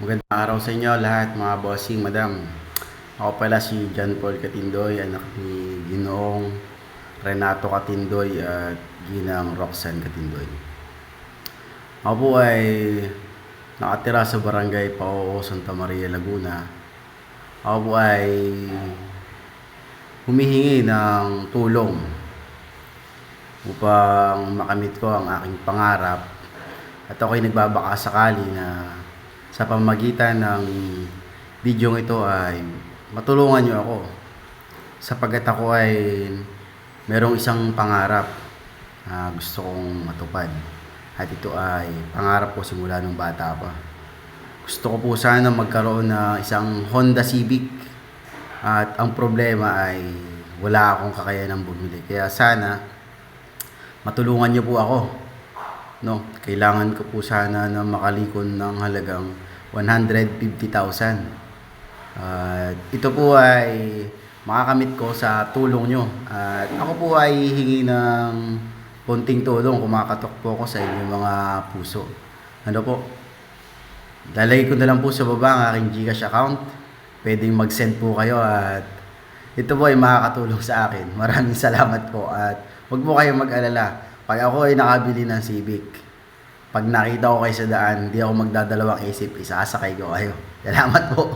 Magandang araw sa inyo lahat mga bossing, madam. Ako pala si John Paul Katindoy, anak ni Ginoong Renato Katindoy at Ginang Roxanne Katindoy. Ako po ay nakatira sa barangay Pao, Santa Maria, Laguna. Ako po ay humihingi ng tulong upang makamit ko ang aking pangarap at ako ay nagbabaka sakali na sa pamagitan ng video ito ay matulungan niyo ako. Sapagat ako ay merong isang pangarap na gusto kong matupad. At ito ay pangarap ko simula nung bata pa. Gusto ko po sana magkaroon ng isang Honda Civic. At ang problema ay wala akong kakayanang bumili. Kaya sana matulungan niyo po ako no? Kailangan ko po sana na makalikon ng halagang 150,000 at ito po ay makakamit ko sa tulong nyo. At ako po ay hihingi ng konting tulong kumakatok po ako sa inyong mga puso. Ano po? Lalagay ko na lang po sa baba ang aking Gcash account. Pwedeng mag-send po kayo at ito po ay makakatulong sa akin. Maraming salamat po at huwag po kayong mag-alala pag ako ay nakabili ng Civic pag nakita ko kayo sa daan, hindi ako magdadalawang isip, isasakay ko kayo. Salamat po.